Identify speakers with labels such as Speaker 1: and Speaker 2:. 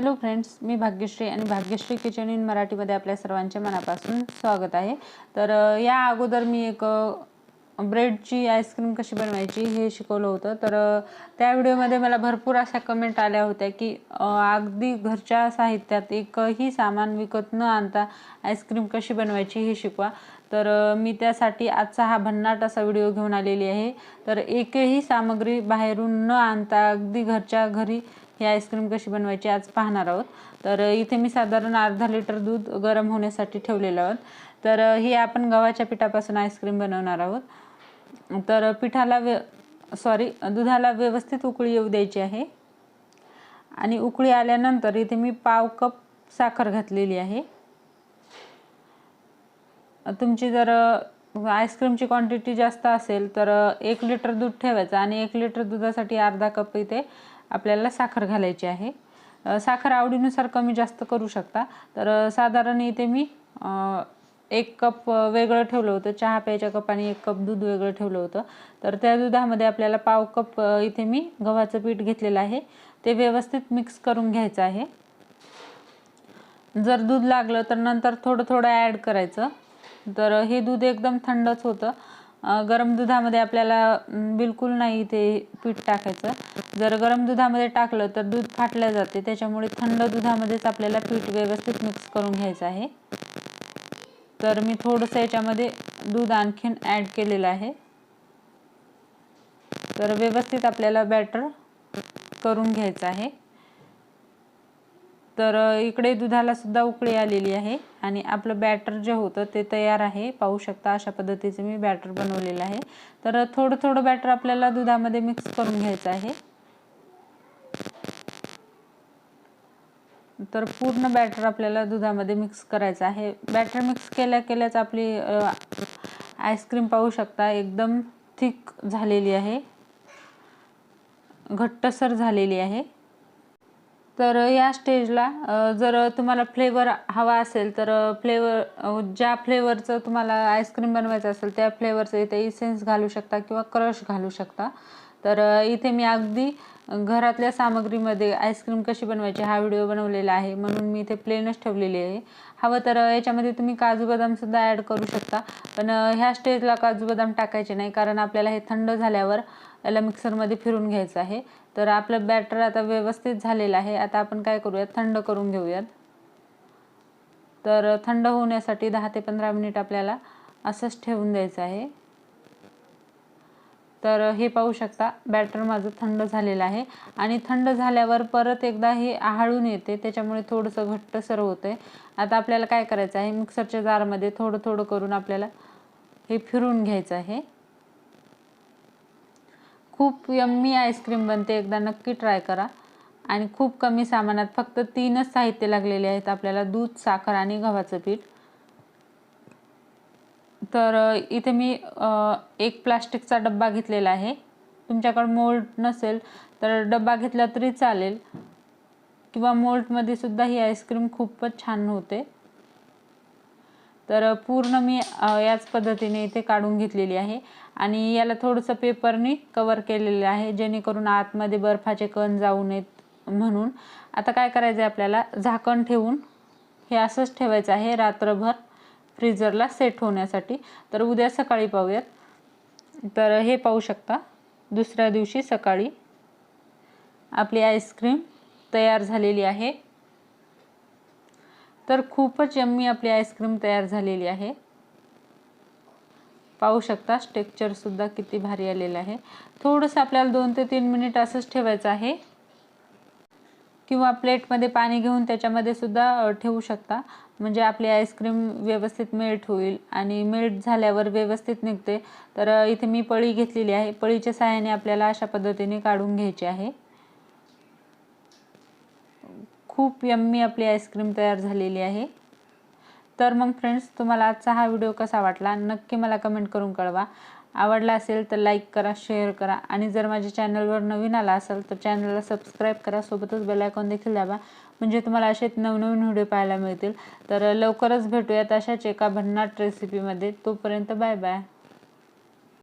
Speaker 1: Hello friends मी भाग्यश्री आणि Bhagyashree kitchen in मराठीमध्ये आपल्या सर्वांचे मनापासून स्वागत आहे. तर या अगोदर मी एक ब्रेडची आईस्क्रीम कशी बनवायची हे शिकवलं होतं. तर त्या व्हिडिओमध्ये मला भरपूर अशा कमेंट आल्या होत्या की अगदी घरच्या साहित्यात एकही सामान विकत न आणता आईस्क्रीम कशी बनवायची हे शिकवा. तर मी त्यासाठी आजचा हा भन्नाट असा व्हिडिओ घेऊन आलेली आहे. तर एकही सामग्री बाहेरून न आणता अगदी घरच्या घरी ही आईस्क्रीम कशी बनवायची आज पाहणार आहोत. तर इथे मी साधारण अर्धा लिटर दूध गरम होण्यासाठी ठेवलेलं आहोत. तर ही आपण गव्हाच्या पिठापासून आईस्क्रीम बनवणार आहोत. तर पिठाला व्य सॉरी दुधाला व्यवस्थित उकळी येऊ द्यायची आहे. आणि उकळी आल्यानंतर इथे मी पाव कप साखर घातलेली आहे. तुमची जर आईस्क्रीमची क्वांटिटी जास्त असेल तर एक लिटर दूध ठेवायचं आणि एक लिटर दुधासाठी अर्धा कप इथे आपल्याला साखर घालायची आहे. साखर आवडीनुसार कमी जास्त करू शकता. तर साधारण इथे मी एक कप वेगळं ठेवलं होतं. चहा प्यायच्या कपाने एक कप दूध वेगळं ठेवलं होतं. तर त्या दुधामध्ये आपल्याला पाव कप इथे मी गव्हाचं पीठ घेतलेलं आहे. ते व्यवस्थित मिक्स करून घ्यायचं आहे. जर दूध लागलं तर नंतर थोडं थोडं ॲड करायचं. तर हे दूध एकदम थंडच होतं. गरम दुधामध्ये आपल्याला बिलकुल नाही ते पीठ टाकायचं. जर गरम दुधामध्ये टाकलं तर दूध फाटलं जाते. त्याच्यामुळे थंड दुधामध्येच आपल्याला पीठ व्यवस्थित मिक्स करून घ्यायचं आहे. तर मी थोडंसं याच्यामध्ये दूध आणखीन ॲड केलेलं आहे. तर व्यवस्थित आपल्याला बॅटर करून घ्यायचं आहे. तर इकडे दुधाला सुद्धा उकळी आलेली आहे आणि आपलं बॅटर जे होतं ते तयार आहे. पाहू शकता अशा पद्धतीचं मी बॅटर बनवलेलं आहे. तर थोडं थोडं बॅटर आपल्याला दुधामध्ये मिक्स करून घ्यायचं आहे. तर पूर्ण बॅटर आपल्याला दुधामध्ये मिक्स करायचं आहे. बॅटर मिक्स केल्या केल्याच आपली आईस्क्रीम पाहू शकता. एकदम थिक झालेली आहे. घट्टसर झालेली आहे. तर या स्टेजला जर तुम्हाला फ्लेवर हवा असेल तर फ्लेवर ज्या फ्लेवरचं तुम्हाला आईस्क्रीम बनवायचं असेल त्या फ्लेवरचं इथे इसेन्स घालू शकता किंवा क्रश घालू शकता. तर इथे मी अगदी घरातल्या सामग्रीमध्ये आईस्क्रीम कशी बनवायची हा व्हिडिओ बनवलेला आहे. म्हणून मी इथे प्लेनच ठेवलेली आहे. हवं तर याच्यामध्ये तुम्ही काजू बदामसुद्धा ॲड करू शकता. पण ह्या स्टेजला काजू बदाम टाकायचे नाही कारण आपल्याला हे थंड झाल्यावर याला मिक्सरमध्ये फिरून घ्यायचं आहे. तर आपलं बॅटर आता व्यवस्थित झालेलं आहे. आता आपण काय करूयात? थंड करून घेऊयात. तर थंड होण्यासाठी दहा ते पंधरा मिनिट आपल्याला असंच ठेवून द्यायचं आहे. तर हे पाहू शकता बॅटर माझं थंड झालेलं आहे. आणि थंड झाल्यावर परत एकदा हे आहाळून येते त्याच्यामुळे थोडंसं घट्टसर होतं आहे आता आपल्याला काय करायचं आहे? मिक्सरच्या जारमध्ये थोडं थोडं करून आपल्याला हे फिरून घ्यायचं आहे. खूप यम्मी आईस्क्रीम बनते एकदा नक्की ट्राय करा. आणि खूप कमी सामानात फक्त तीनच साहित्य लागलेले आहेत आपल्याला दूध साखर आणि गव्हाचं पीठ. तर इथे मी एक प्लास्टिकचा डब्बा घेतलेला आहे. तुमच्याकडं मोल्ड नसेल तर डब्बा घेतला तरी चालेल. किंवा मोल्टमध्ये सुद्धा ही आईस्क्रीम खूपच छान होते. तर पूर्ण मी याच पद्धतीने इथे काढून घेतलेली आहे. आणि याला थोडंसं पेपरनी कवर केलेलं आहे जेणेकरून आतमध्ये बर्फाचे कण जाऊ नयेत म्हणून. आता काय करायचं आहे आपल्याला? झाकण ठेवून हे असंच ठेवायचं आहे रात्रभर. फ्रीजरला सेट होण्यासाठी. तर उद्या सकाळी पाहूयात. तर हे पाहू शकता. दुसऱ्या दिवशी सकाळी आपली आईस्क्रीम तयार झालेली आहे. तर खूपच यम्मी आपली आईस्क्रीम तयार झालेली आहे. पाहू शकता स्टेक्चरसुद्धा किती भारी आलेलं आहे. थोडंसं आपल्याला दोन ते तीन मिनिट असंच ठेवायचं आहे. किंवा प्लेटमध्ये पाणी घेऊन त्याच्यामध्ये सुद्धा ठेवू शकता. म्हणजे आपली आईस्क्रीम व्यवस्थित मेल्ट होईल आणि मेल्ट झाल्यावर व्यवस्थित निघते. तर इथे मी पळी घेतलेली आहे. पळीच्या सहाय्याने आपल्याला अशा पद्धतीने काढून घ्यायची आहे. खूप यम्मी आपली आईस्क्रीम तयार झालेली आहे. तर मग फ्रेंड्स तुम्हाला आजचा हा व्हिडिओ कसा वाटला? नक्की मला कमेंट करून कळवा. आवडला असेल तर लाईक करा शेअर करा. आणि जर माझ्या चॅनलवर नवीन आला असेल तर चॅनलला सबस्क्राईब करा. सोबतच बेलायकॉन देखील दाबा. म्हणजे तुम्हाला असे नवनवीन व्हिडिओ पाहायला मिळतील. तर लवकरच भेटूयात अशाच एका भन्नाट रेसिपीमध्ये तोपर्यंत बाय बाय